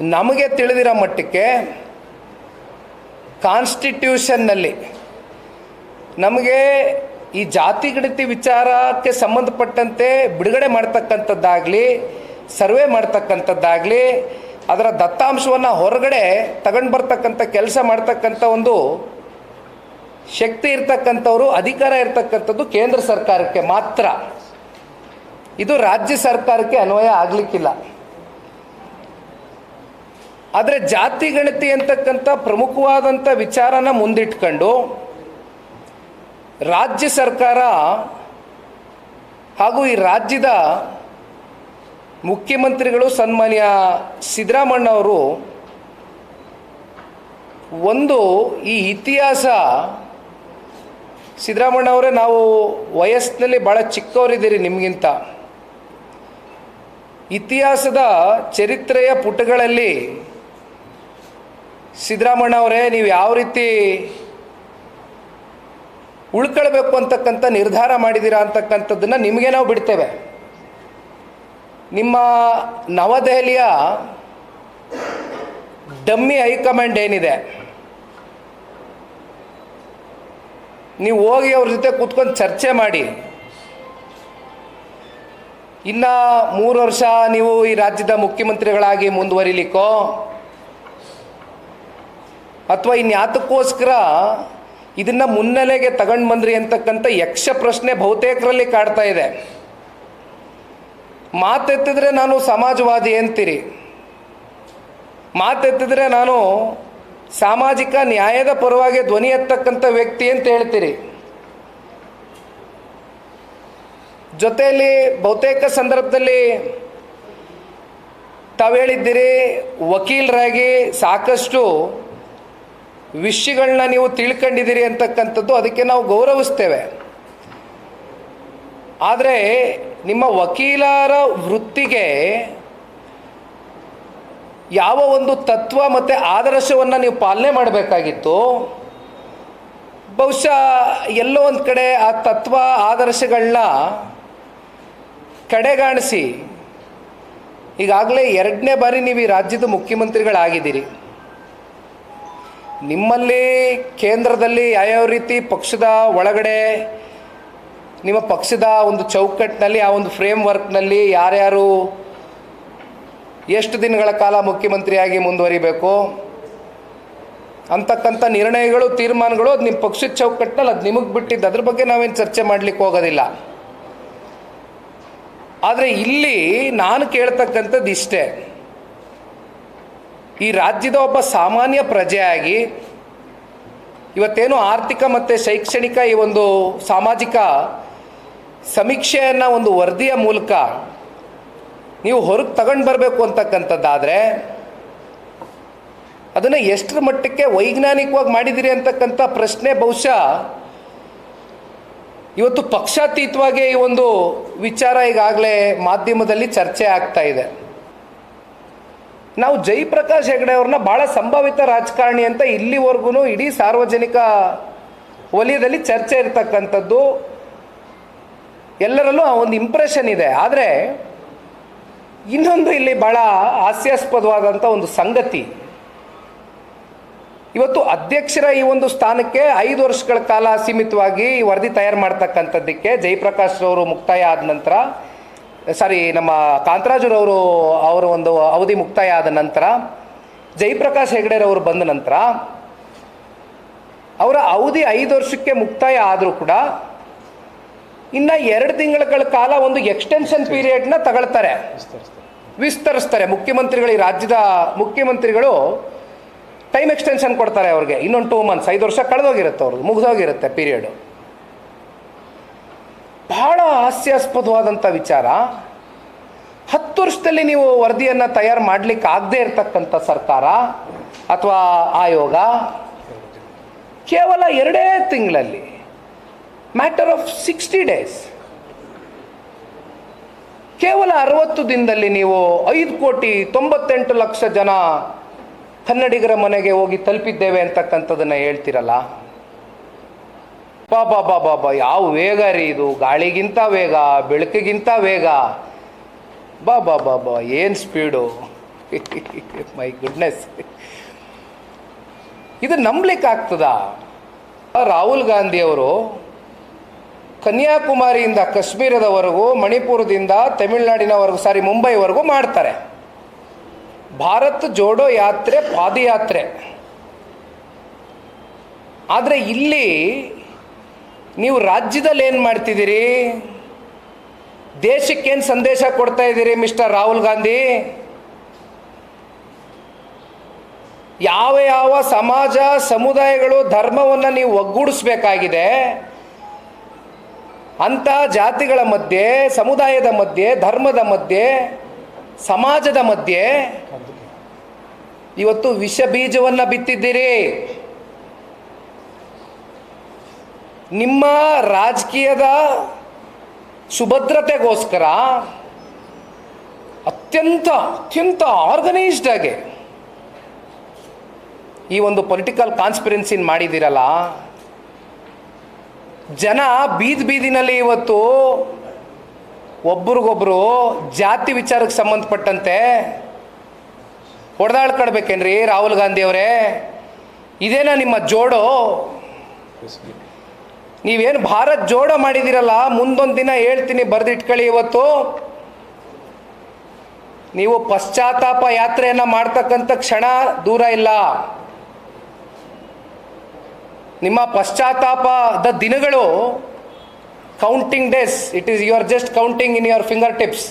ನಮಗೆ ತಿಳಿದಿರೋ ಮಟ್ಟಕ್ಕೆ ಕಾನ್ಸ್ಟಿಟ್ಯೂಷನ್ನಲ್ಲಿ ನಮಗೆ ಈ ಜಾತಿ ಗಣತಿ ವಿಚಾರಕ್ಕೆ ಸಂಬಂಧಪಟ್ಟಂತೆ ಬಿಡುಗಡೆ ಮಾಡ್ತಕ್ಕಂಥದ್ದಾಗಲಿ, ಸರ್ವೆ ಮಾಡ್ತಕ್ಕಂಥದ್ದಾಗಲಿ, ಅದರ ದತ್ತಾಂಶವನ್ನು ಹೊರಗಡೆ ತಗೊಂಡು ಬರ್ತಕ್ಕಂಥ ಕೆಲಸ ಮಾಡ್ತಕ್ಕಂಥ ಒಂದು ಶಕ್ತಿ ಇರ್ತಕ್ಕಂಥವ್ರು, ಅಧಿಕಾರ ಇರ್ತಕ್ಕಂಥದ್ದು ಕೇಂದ್ರ ಸರ್ಕಾರಕ್ಕೆ ಮಾತ್ರ. ಇದು ರಾಜ್ಯ ಸರ್ಕಾರಕ್ಕೆ ಅನ್ವಯ ಆಗಲಿಕ್ಕಿಲ್ಲ. ಆದರೆ ಜಾತಿ ಗಣತಿ ಅಂತಕ್ಕಂಥ ಪ್ರಮುಖವಾದಂಥ ವಿಚಾರನ ಮುಂದಿಟ್ಕೊಂಡು ರಾಜ್ಯ ಸರ್ಕಾರ ಹಾಗೂ ಈ ರಾಜ್ಯದ ಮುಖ್ಯಮಂತ್ರಿಗಳು ಸನ್ಮಾನ್ಯ ಸಿದ್ದರಾಮಣ್ಣವರು ಒಂದು ಈ ಇತಿಹಾಸ ಸಿದ್ದರಾಮಣ್ಣವರೇ ನಾವು ವಯಸ್ಸಿನಲ್ಲಿ ಭಾಳ ಚಿಕ್ಕವರಿದ್ದೀರಿ ನಿಮಗಿಂತ. ಇತಿಹಾಸದ ಚರಿತ್ರೆಯ ಪುಟಗಳಲ್ಲಿ ಸಿದ್ದರಾಮಣ್ಣ ಅವರೇ, ನೀವು ಯಾವ ರೀತಿ ಉಳ್ಕೊಳ್ಬೇಕು ಅಂತಕ್ಕಂಥ ನಿರ್ಧಾರ ಮಾಡಿದ್ದೀರಾ ಅಂತಕ್ಕಂಥದ್ದನ್ನು ನಿಮಗೆ ನಾವು ಬಿಡ್ತೇವೆ. ನಿಮ್ಮ ನವದೆಹಲಿಯ ಡಮ್ಮಿ ಹೈಕಮಾಂಡ್ ಏನಿದೆ? ನೀವು ಹೋಗಿ ಅವ್ರ ಜೊತೆ ಕೂತ್ಕೊಂಡು ಚರ್ಚೆ ಮಾಡಿ. ಇನ್ನು ಮೂರು ವರ್ಷ ನೀವು ಈ ರಾಜ್ಯದ ಮುಖ್ಯಮಂತ್ರಿಗಳಾಗಿ ಮುಂದುವರಿಲಿಕ್ಕೋ ಅಥವಾ ಇನ್ಯಾತಕ್ಕೋಸ್ಕರ ಇದನ್ನ ಮುನ್ನೆಲೆಗೆ ತಗೊಂಡು ಬಂದ್ರಿ ಅಂತಕ್ಕಂಥ ಯಕ್ಷ ಪ್ರಶ್ನೆ ಬಹುತೇಕರಲ್ಲಿ ಕಾಡ್ತಾ ಇದೆ. ಮಾತೆತ್ತಿದ್ರೆ ನಾನು ಸಮಾಜವಾದಿ ಅಂತೀರಿ. ಮಾತೆತ್ತಿದ್ರೆ ನಾನು ಸಾಮಾಜಿಕ ನ್ಯಾಯದ ಪರವಾಗಿ ಧ್ವನಿ ಎತ್ತಕ್ಕಂಥ ವ್ಯಕ್ತಿ ಅಂತ ಹೇಳ್ತೀರಿ. ಜೊತೆಯಲ್ಲಿ ಬಹುತೇಕ ಸಂದರ್ಭದಲ್ಲಿ ತಾವು ಹೇಳಿದ್ದೀರಿ, ವಕೀಲರಾಗಿ ಸಾಕಷ್ಟು ವಿಷಯಗಳನ್ನ ನೀವು ತಿಳ್ಕೊಂಡಿದ್ದೀರಿ ಅಂತಕ್ಕಂಥದ್ದು ಅದಕ್ಕೆ ನಾವು ಗೌರವಿಸ್ತೇವೆ. ಆದರೆ ನಿಮ್ಮ ವಕೀಲರ ವೃತ್ತಿಗೆ ಯಾವ ಒಂದು ತತ್ವ ಮತ್ತು ಆದರ್ಶವನ್ನು ನೀವು ಪಾಲನೆ ಮಾಡಬೇಕಾಗಿತ್ತು, ಬಹುಶಃ ಎಲ್ಲೋ ಒಂದು ಕಡೆ ಆ ತತ್ವ ಆದರ್ಶಗಳನ್ನ ಕಡೆಗಾಣಿಸಿ ಈಗಾಗಲೇ ಎರಡನೇ ಬಾರಿ ನೀವು ಈ ರಾಜ್ಯದ ಮುಖ್ಯಮಂತ್ರಿಗಳಾಗಿದ್ದೀರಿ. ನಿಮ್ಮಲ್ಲಿ ಕೇಂದ್ರದಲ್ಲಿ ಯಾವ್ಯಾವ ರೀತಿ ಪಕ್ಷದ ಒಳಗಡೆ, ನಿಮ್ಮ ಪಕ್ಷದ ಒಂದು ಚೌಕಟ್ಟಿನಲ್ಲಿ ಆ ಒಂದು ಫ್ರೇಮ್ ವರ್ಕ್ನಲ್ಲಿ ಯಾರ್ಯಾರು ಎಷ್ಟು ದಿನಗಳ ಕಾಲ ಮುಖ್ಯಮಂತ್ರಿಯಾಗಿ ಮುಂದುವರಿಬೇಕು ಅಂತಕ್ಕಂಥ ನಿರ್ಣಯಗಳು, ತೀರ್ಮಾನಗಳು ಅದು ನಿಮ್ಮ ಪಕ್ಷದ ಚೌಕಟ್ಟಿನಲ್ಲಿ ಅದು ನಿಮಗೆ ಬಿಟ್ಟಿದ್ದು, ಅದ್ರ ಬಗ್ಗೆ ನಾವೇನು ಚರ್ಚೆ ಮಾಡಲಿಕ್ಕೆ ಹೋಗೋದಿಲ್ಲ. ಆದರೆ ಇಲ್ಲಿ ನಾನು ಕೇಳ್ತಕ್ಕಂಥದ್ದು ಇಷ್ಟೇ. ಈ ರಾಜ್ಯದ ಒಬ್ಬ ಸಾಮಾನ್ಯ ಪ್ರಜೆಯಾಗಿ ಇವತ್ತೇನು ಆರ್ಥಿಕ ಮತ್ತು ಶೈಕ್ಷಣಿಕ ಈ ಒಂದು ಸಾಮಾಜಿಕ ಸಮೀಕ್ಷೆಯನ್ನು ಒಂದು ವರದಿಯ ಮೂಲಕ ನೀವು ಹೊರಗೆ ತಗೊಂಡು ಬರಬೇಕು ಅಂತಕ್ಕಂಥದ್ದಾದರೆ ಅದನ್ನು ಎಷ್ಟರ ಮಟ್ಟಕ್ಕೆ ವೈಜ್ಞಾನಿಕವಾಗಿ ಮಾಡಿದಿರಿ ಅಂತಕ್ಕಂಥ ಪ್ರಶ್ನೆ ಬಹುಶಃ ಇವತ್ತು ಪಕ್ಷಾತೀತವಾಗಿ ಈ ಒಂದು ವಿಚಾರ ಈಗಾಗಲೇ ಮಾಧ್ಯಮದಲ್ಲಿ ಚರ್ಚೆ ಆಗ್ತಾ ಇದೆ. ನಾವು ಜಯಪ್ರಕಾಶ್ ಹೆಗಡೆ ಅವ್ರನ್ನ ಭಾಳ ಸಂಭಾವಿತ ರಾಜಕಾರಣಿ ಅಂತ ಇಲ್ಲಿವರೆಗೂ ಇಡೀ ಸಾರ್ವಜನಿಕ ವಲಯದಲ್ಲಿ ಚರ್ಚೆ ಇರ್ತಕ್ಕಂಥದ್ದು. ಎಲ್ಲರಲ್ಲೂ ಒಂದು ಇಂಪ್ರೆಷನ್ ಇದೆ. ಆದರೆ ಇನ್ನೊಂದು ಇಲ್ಲಿ ಭಾಳ ಹಾಸ್ಯಾಸ್ಪದವಾದಂಥ ಒಂದು ಸಂಗತಿ. ಇವತ್ತು ಅಧ್ಯಕ್ಷರ ಈ ಒಂದು ಸ್ಥಾನಕ್ಕೆ ಐದು ವರ್ಷಗಳ ಕಾಲ ಸೀಮಿತವಾಗಿ ವರದಿ ತಯಾರು ಮಾಡ್ತಕ್ಕಂಥದ್ದಕ್ಕೆ ಜಯಪ್ರಕಾಶ್ ಅವರು ಮುಕ್ತಾಯ ಆದ ನಂತರ ಸಾರಿ, ನಮ್ಮ ಕಾಂತರಾಜುರವರು ಅವರ ಒಂದು ಅವಧಿ ಮುಕ್ತಾಯ ಆದ ನಂತರ, ಜಯಪ್ರಕಾಶ್ ಹೆಗಡೆರವರು ಬಂದ ನಂತರ, ಅವರ ಅವಧಿ ಐದು ವರ್ಷಕ್ಕೆ ಮುಕ್ತಾಯ ಆದರೂ ಕೂಡ ಇನ್ನು ಎರಡು ತಿಂಗಳ ಕಾಲ ಒಂದು ಎಕ್ಸ್ಟೆನ್ಷನ್ ಪೀರಿಯಡ್ನ ತಗೊಳ್ತಾರೆ. ವಿಸ್ತರಿಸ್ತಾರೆ. ಮುಖ್ಯಮಂತ್ರಿಗಳು ಈ ರಾಜ್ಯದ ಮುಖ್ಯಮಂತ್ರಿಗಳು ಟೈಮ್ ಎಕ್ಸ್ಟೆನ್ಷನ್ ಕೊಡ್ತಾರೆ ಅವ್ರಿಗೆ. ಇನ್ನೊಂದು ಟೂ ಮಂತ್ಸ್ ಐದು ವರ್ಷ ಕಳೆದೋಗಿರುತ್ತೆ ಅವ್ರದ್ದು, ಮುಗಿದೋಗಿರುತ್ತೆ ಪೀರಿಯಡು ಬಹಳ ಹಾಸ್ಯಾಸ್ಪದವಾದಂಥ ವಿಚಾರ. ಹತ್ತು ವರ್ಷದಲ್ಲಿ ನೀವು ವರದಿಯನ್ನು ತಯಾರು ಮಾಡಲಿಕ್ಕೆ ಆಗದೇ ಇರತಕ್ಕಂಥ ಸರ್ಕಾರ ಅಥವಾ ಆಯೋಗ? ಕೇವಲ ಎರಡೇ ತಿಂಗಳಲ್ಲಿ. ಮ್ಯಾಟರ್ ಆಫ್ ಸಿಕ್ಸ್ಟಿ ಡೇಸ್ ಕೇವಲ ಅರವತ್ತು ದಿನದಲ್ಲಿ ನೀವು ಐದು ಕೋಟಿ ತೊಂಬತ್ತೆಂಟು ಲಕ್ಷ ಜನ ಕನ್ನಡಿಗರ ಮನೆಗೆ ಹೋಗಿ ತಲುಪಿದ್ದೇವೆ ಅಂತಕ್ಕಂಥದ್ದನ್ನು ಹೇಳ್ತಿರಲ್ಲ? ಬಾಬಾ ಬಾ ಯಾವ ವೇಗ ರೀ ಇದು? ಗಾಳಿಗಿಂತ ವೇಗ, ಬೆಳಕಿಗಿಂತ ವೇಗ? ಬಾ ಬಾ ಬಾ ಬಾ, ಏನು ಸ್ಪೀಡು ಮೈ ಗುಡ್ನೆಸ್ ಇದು ನಂಬ್ಲಿಕ್ಕೆ ಆಗ್ತದ ರಾಹುಲ್ ಗಾಂಧಿಯವರು ಕನ್ಯಾಕುಮಾರಿಯಿಂದ ಕಾಶ್ಮೀರದವರೆಗೂ, ಮಣಿಪುರದಿಂದ ತಮಿಳುನಾಡಿನವರೆಗೂ, ಸಾರಿ, ಮುಂಬೈವರೆಗೂ ಮಾಡ್ತಾರೆ. ಭಾರತ್ ಜೋಡೋ ಯಾತ್ರೆ, ಪಾದಯಾತ್ರೆ. ಆದರೆ ಇಲ್ಲಿ ನೀವು ರಾಜ್ಯದಲ್ಲಿ ಏನು ಮಾಡ್ತಿದ್ದೀರಿ? ದೇಶಕ್ಕೇನು ಸಂದೇಶ ಕೊಡ್ತಾ ಇದ್ದೀರಿ ಮಿಸ್ಟರ್ ರಾಹುಲ್ ಗಾಂಧಿ? ಯಾವ ಯಾವ ಸಮಾಜ, ಸಮುದಾಯಗಳು ಧರ್ಮವನ್ನು ನೀವು ಒಗ್ಗೂಡಿಸ್ಬೇಕಾಗಿದೆ, ಅಂಥ ಜಾತಿಗಳ ಮಧ್ಯೆ, ಸಮುದಾಯದ ಮಧ್ಯೆ, ಧರ್ಮದ ಮಧ್ಯೆ, ಸಮಾಜದ ಮಧ್ಯೆ, ಇವತ್ತು ವಿಷ ಬೀಜವನ್ನು ಬಿತ್ತಿದ್ದೀರಿ. ನಿಮ್ಮ ರಾಜಕೀಯದ ಸುಭದ್ರತೆಗೋಸ್ಕರ ಅತ್ಯಂತ ಅತ್ಯಂತ ಆರ್ಗನೈಸ್ಡ್ ಆಗಿ ಈ ಒಂದು ಪೊಲಿಟಿಕಲ್ ಕಾನ್ಸ್ಪಿರೆನ್ಸಿನ ಮಾಡಿದ್ದೀರಲ್ಲ, ಜನ ಬೀದಿ ಬೀದಿನಲ್ಲಿ ಇವತ್ತು ಒಬ್ರಿಗೊಬ್ರು ಜಾತಿ ವಿಚಾರಕ್ಕೆ ಸಂಬಂಧಪಟ್ಟಂತೆ ಹೊಡೆದಾಡ್ಕೊಳ್ಬೇಕೇನ್ರಿ ರಾಹುಲ್ ಗಾಂಧಿ ಅವರೇ? ಇದೇನಾ ನಿಮ್ಮ ಜೋಡೋ? ನೀವೇನು ಭಾರತ್ ಜೋಡ ಮಾಡಿದಿರಲ್ಲ ಮುಂದೊಂದು ದಿನ ಹೇಳ್ತೀನಿ, ಬರೆದಿಟ್ಕೊಳ್ಳಿ ಇವತ್ತು. ನೀವು ಪಶ್ಚಾತ್ತಾಪ ಯಾತ್ರೆಯನ್ನು ಮಾಡ್ತಕ್ಕಂಥ ಕ್ಷಣ ದೂರ ಇಲ್ಲ. ನಿಮ್ಮ ಪಶ್ಚಾತ್ತಾಪದ ದಿನಗಳು counting days it is you are just counting in your finger tips